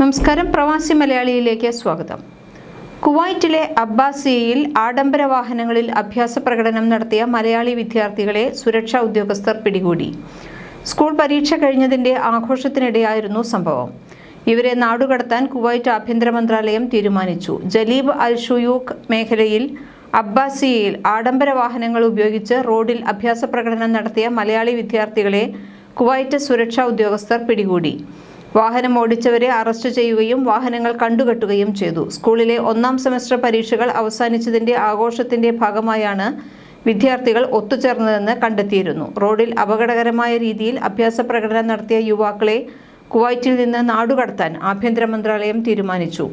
നമസ്കാരം. പ്രവാസി മലയാളിയിലേക്ക് സ്വാഗതം. കുവൈറ്റിലെ അബ്ബാസിയയിൽ ആഡംബര വാഹനങ്ങളിൽ അഭ്യാസ പ്രകടനം നടത്തിയ മലയാളി വിദ്യാർത്ഥികളെ സുരക്ഷാ ഉദ്യോഗസ്ഥർ പിടികൂടി. സ്കൂൾ പരീക്ഷ കഴിഞ്ഞതിന്റെ ആഘോഷത്തിനിടെയായിരുന്നു സംഭവം. ഇവരെ നാടുകടത്താൻ കുവൈറ്റ് ആഭ്യന്തര മന്ത്രാലയം തീരുമാനിച്ചു. ജലീബ് അൽ ഷുയൂഖ് മേഖലയിൽ അബ്ബാസിയയിൽ ആഡംബര വാഹനങ്ങൾ ഉപയോഗിച്ച് റോഡിൽ അഭ്യാസ പ്രകടനം നടത്തിയ മലയാളി വിദ്യാർത്ഥികളെ കുവൈറ്റ് സുരക്ഷാ ഉദ്യോഗസ്ഥർ പിടികൂടി. വാഹനം ഓടിച്ചവരെ അറസ്റ്റ് ചെയ്യുകയും വാഹനങ്ങൾ കണ്ടുകെട്ടുകയും ചെയ്തു. സ്കൂളിലെ ഒന്നാം സെമസ്റ്റർ പരീക്ഷകൾ അവസാനിച്ചതിന്റെ ആഘോഷത്തിന്റെ ഭാഗമായാണ് വിദ്യാർത്ഥികൾ ഒത്തുചേർന്നതെന്ന് കണ്ടെത്തിയിരുന്നു. റോഡിൽ അപകടകരമായ രീതിയിൽ അഭ്യാസ പ്രകടനം നടത്തിയ യുവാക്കളെ കുവൈറ്റിൽ നിന്ന് നാടുകടത്താൻ ആഭ്യന്തര മന്ത്രാലയം തീരുമാനിച്ചു.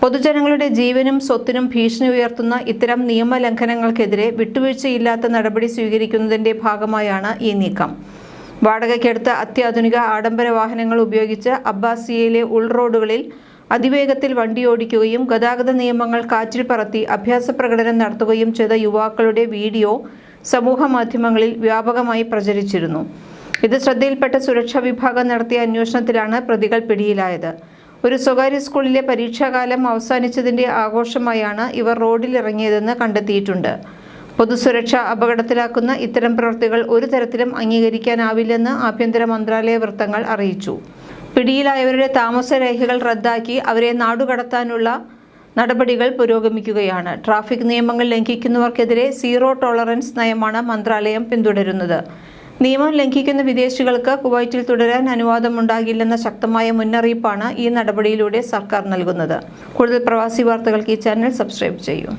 പൊതുജനങ്ങളുടെ ജീവനും സ്വത്തിനും ഭീഷണി ഉയർത്തുന്ന ഇത്തരം നിയമലംഘനങ്ങൾക്കെതിരെ വിട്ടുവീഴ്ചയില്ലാത്ത നടപടി സ്വീകരിക്കുന്നതിന്റെ ഭാഗമായാണ് ഈ നീക്കം. വാടകയ്ക്കെടുത്ത അത്യാധുനിക ആഡംബര വാഹനങ്ങൾ ഉപയോഗിച്ച് അബ്ബാസിയയിലെ ഉൾറോഡുകളിൽ അതിവേഗത്തിൽ വണ്ടിയോടിക്കുകയും ഗതാഗത നിയമങ്ങൾ കാറ്റിൽ പറത്തി അഭ്യാസ പ്രകടനം നടത്തുകയും ചെയ്ത യുവാക്കളുടെ വീഡിയോ സമൂഹ മാധ്യമങ്ങളിൽ വ്യാപകമായി പ്രചരിച്ചിരുന്നു. ഇത് ശ്രദ്ധയിൽപ്പെട്ട സുരക്ഷാ വിഭാഗം നടത്തിയ അന്വേഷണത്തിലാണ് പ്രതികൾ പിടിയിലായത്. ഒരു സ്വകാര്യ സ്കൂളിലെ പരീക്ഷാകാലം അവസാനിച്ചതിന്റെ ആഘോഷമായാണ് ഇവർ റോഡിലിറങ്ങിയതെന്ന് കണ്ടെത്തിയിട്ടുണ്ട്. പൊതുസുരക്ഷ അപകടത്തിലാക്കുന്ന ഇത്തരം പ്രവൃത്തികൾ ഒരു തരത്തിലും അംഗീകരിക്കാനാവില്ലെന്ന് ആഭ്യന്തര മന്ത്രാലയ വൃത്തങ്ങൾ അറിയിച്ചു. പിടിയിലായവരുടെ താമസരേഖകൾ റദ്ദാക്കി അവരെ നാടുകടത്താനുള്ള നടപടികൾ പുരോഗമിക്കുകയാണ്. ട്രാഫിക് നിയമങ്ങൾ ലംഘിക്കുന്നവർക്കെതിരെ സീറോ ടോളറൻസ് നയമാണ് മന്ത്രാലയം പിന്തുടരുന്നത്. നിയമം ലംഘിക്കുന്ന വിദേശികൾക്ക് കുവൈറ്റിൽ തുടരാൻ അനുവാദമുണ്ടാകില്ലെന്ന ശക്തമായ മുന്നറിയിപ്പാണ് ഈ നടപടിയിലൂടെ സർക്കാർ നൽകുന്നത്. കൂടുതൽ പ്രവാസി വാർത്തകൾക്ക് ഈ ചാനൽ സബ്സ്ക്രൈബ് ചെയ്യൂ.